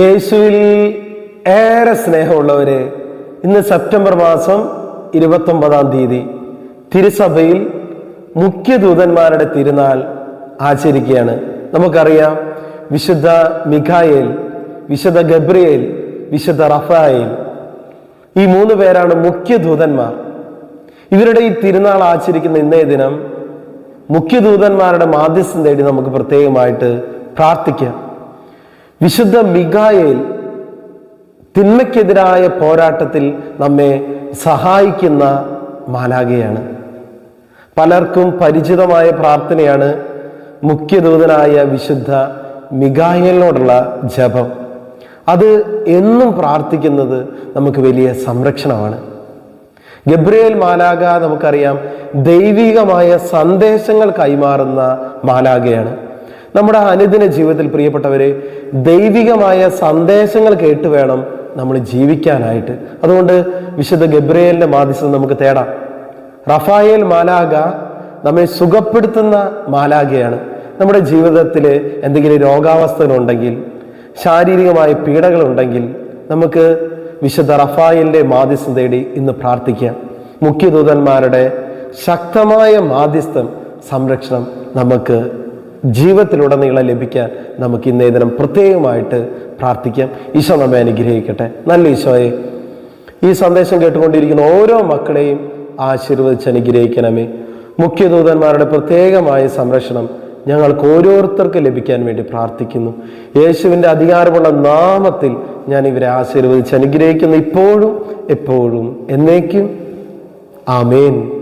യേശുവിൽ ഏറെ സ്നേഹമുള്ളവരെ ഇന്ന് സെപ്റ്റംബർ മാസം ഇരുപത്തൊമ്പതാം തീയതി തിരുസഭയിൽ മുഖ്യദൂതന്മാരുടെ തിരുനാൾ ആചരിക്കുകയാണ്. നമുക്കറിയാം വിശുദ്ധ മിഖായേൽ വിശുദ്ധ ഗബ്രിയേൽ വിശുദ്ധ റഫായേൽ ഈ മൂന്ന് പേരാണ് മുഖ്യദൂതന്മാർ ഇവരുടെ ഈ തിരുനാൾ ആചരിക്കുന്ന ഇന്നേ ദിനം മുഖ്യദൂതന്മാരുടെ മാധ്യസ്ഥം തേടി നമുക്ക് പ്രത്യേകമായിട്ട് പ്രാർത്ഥിക്കാം. വിശുദ്ധ മിഗായേൽ തിന്മയ്ക്കെതിരായ പോരാട്ടത്തിൽ നമ്മെ സഹായിക്കുന്ന മാലാകയാണ് പലർക്കും പരിചിതമായ പ്രാർത്ഥനയാണ് മുഖ്യദൂതനായ വിശുദ്ധ മികായലിനോടുള്ള ജപം. അത് എന്നും പ്രാർത്ഥിക്കുന്നത് നമുക്ക് വലിയ സംരക്ഷണമാണ്. ഗബ്രിയേൽ മാലാക നമുക്കറിയാം ദൈവികമായ സന്ദേശങ്ങൾ കൈമാറുന്ന മാലാകയാണ് നമ്മുടെ അനുദിന ജീവിതത്തിൽ പ്രിയപ്പെട്ടവരെ ദൈവികമായ സന്ദേശങ്ങൾ കേട്ട് വേണം നമ്മൾ ജീവിക്കാനായിട്ട്. അതുകൊണ്ട് വിശുദ്ധ ഗബ്രിയേലിന്റെ മാധ്യസ്ഥം നമുക്ക് തേടാം. റഫായേൽ മാലാഗ നമ്മെ സുഖപ്പെടുത്തുന്ന മാലാഗയാണ് നമ്മുടെ ജീവിതത്തിൽ എന്തെങ്കിലും രോഗാവസ്ഥകളുണ്ടെങ്കിൽ ശാരീരികമായ പീഡകളുണ്ടെങ്കിൽ നമുക്ക് വിശുദ്ധ റഫായിലിന്റെ മാധ്യസ്ഥം തേടി ഇന്ന് പ്രാർത്ഥിക്കാം. മുഖ്യദൂതന്മാരുടെ ശക്തമായ മാധ്യസ്ഥം സംരക്ഷണം നമുക്ക് ജീവിതത്തിലുടനീളം ലഭിക്കാൻ നമുക്ക് ഇന്നേ ദിനം പ്രത്യേകമായിട്ട് പ്രാർത്ഥിക്കാം. ഈശോ നമ്മെ അനുഗ്രഹിക്കട്ടെ. നല്ല ഈശോയെ ഈ സന്ദേശം കേട്ടുകൊണ്ടിരിക്കുന്ന ഓരോ മക്കളെയും ആശീർവദിച്ച് അനുഗ്രഹിക്കണമേ. മുഖ്യദൂതന്മാരുടെ പ്രത്യേകമായ സംരക്ഷണം ഞങ്ങൾക്ക് ഓരോരുത്തർക്ക് ലഭിക്കാൻ വേണ്ടി പ്രാർത്ഥിക്കുന്നു. യേശുവിന്റെ അധികാരമുള്ള നാമത്തിൽ ഞാൻ ഇവരെ ആശീർവദിച്ച് അനുഗ്രഹിക്കുന്നു. ഇപ്പോഴും എപ്പോഴും എന്നേക്കും. ആമേൻ.